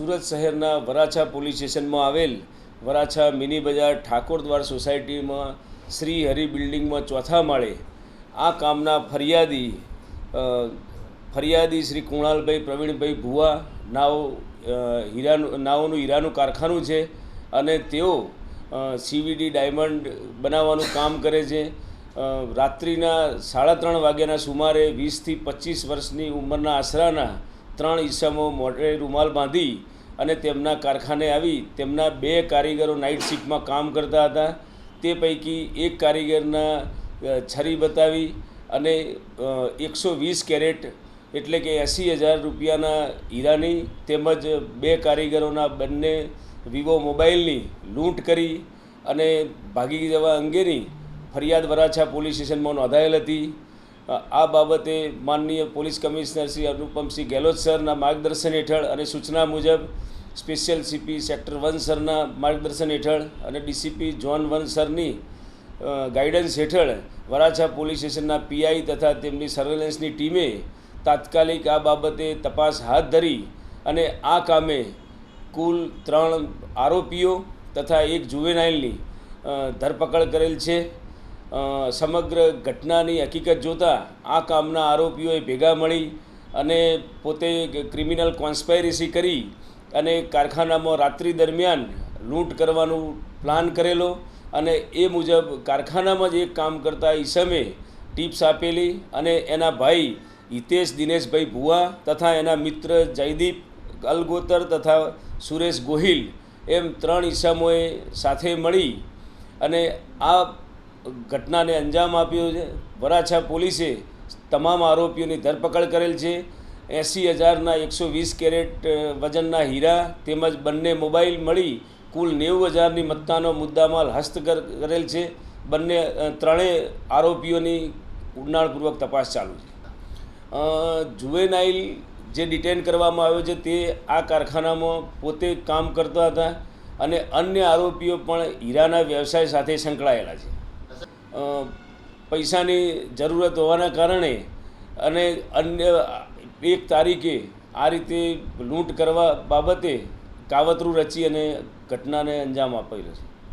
સુરત શહેરના વરાછા પોલીસ સ્ટેશનમાં આવેલ વરાછા મિની બજાર ઠાકોરદ્વાર સોસાયટીમાં શ્રી હરિ બિલ્ડિંગમાં ચોથા માળે આ કામના ફરિયાદી ફરિયાદી શ્રી કુણાલભાઈ, પ્રવીણભાઈ ભુવા નાવ હીરાનું નાવનું હીરાનું કારખાનું છે અને તેઓ સીવીડી ડાયમંડ બનાવવાનું કામ કરે છે. રાત્રિના સાડા ત્રણ વાગ્યાના સુમારે વીસથી પચીસ વર્ષની ઉંમરના આશરાના ત્રણ ઈસમો મોઢે રૂમાલ બાંધી અને તેમના કારખાને આવી તેમના બે કારીગરો નાઇટ શિફ્ટમાં કામ કરતા હતા. તે પૈકી એક કારીગરના છરી બતાવી અને એકસો વીસ કેરેટ એટલે કે એંસી હજાર રૂપિયાના હીરાની તેમજ બે કારીગરોના બંને વિવો મોબાઈલની લૂંટ કરી અને ભાગી જવા અંગેની ફરિયાદ વરાછા પોલીસ સ્ટેશનમાં નોંધાયેલ હતી. આ બાબતે માનનીય પોલીસ કમિશનર શ્રી અનુપમસિંહ ગેહલોત સરના માર્ગદર્શન હેઠળ અને સૂચના મુજબ સ્પેશિયલ સીપી સેક્ટર વન સરના માર્ગદર્શન હેઠળ અને ડીસીપી ઝોન વન સરની ગાઈડન્સ હેઠળ વરાછા પોલીસ સ્ટેશનના પીઆઈ તથા તેમની સર્વેલન્સની ટીમે તાત્કાલિક આ બાબતે તપાસ હાથ ધરી અને આ કામે કુલ ત્રણ આરોપીઓ તથા એક જુવેનાઇલની ધરપકડ કરેલ છે. સમગ્ર ઘટનાની હકીકત જોતાં આ કામના આરોપીઓએ ભેગા મળી અને પોતે ક્રિમિનલ કોન્સ્પાયરસી કરી અને કારખાનામાં રાત્રિ દરમિયાન લૂંટ કરવાનું પ્લાન કરેલો અને એ મુજબ કારખાનામાં જ એક કામ કરતા ઈસમે ટિપ્સ આપેલી અને એના ભાઈ હિતેશ દિનેશભાઈ ભુવા તથા એના મિત્ર જયદીપ અલગોતર તથા સુરેશ ગોહિલ એમ ત્રણ ઈસમોએ સાથે મળી અને આ ઘટનાને અંજામ આપ્યો છે. વરાછા પોલીસે તમામ આરોપીઓની ધરપકડ કરેલ છે. એંસી હજારના એકસો વીસ કેરેટ વજનના હીરા તેમજ બંને મોબાઈલ મળી કુલ નેવું હજારની મત્તાનો મુદ્દામાલ હસ્તગત કરેલ છે. બંને ત્રણેય આરોપીઓની ઉડાણપૂર્વક તપાસ ચાલુ છે. જુવેનાઇલ જે ડિટેન કરવામાં આવ્યો છે તે આ કારખાનામાં પોતે કામ કરતા હતા અને અન્ય આરોપીઓ પણ હીરાના વ્યવસાય સાથે સંકળાયેલા છે. પૈસાની જરૂરત હોવાના કારણે અને અન્ય એક તારીખે આ રીતે લૂંટ કરવા બાબતે કાવતરું રચી અને ઘટનાને અંજામ આપેલો છે.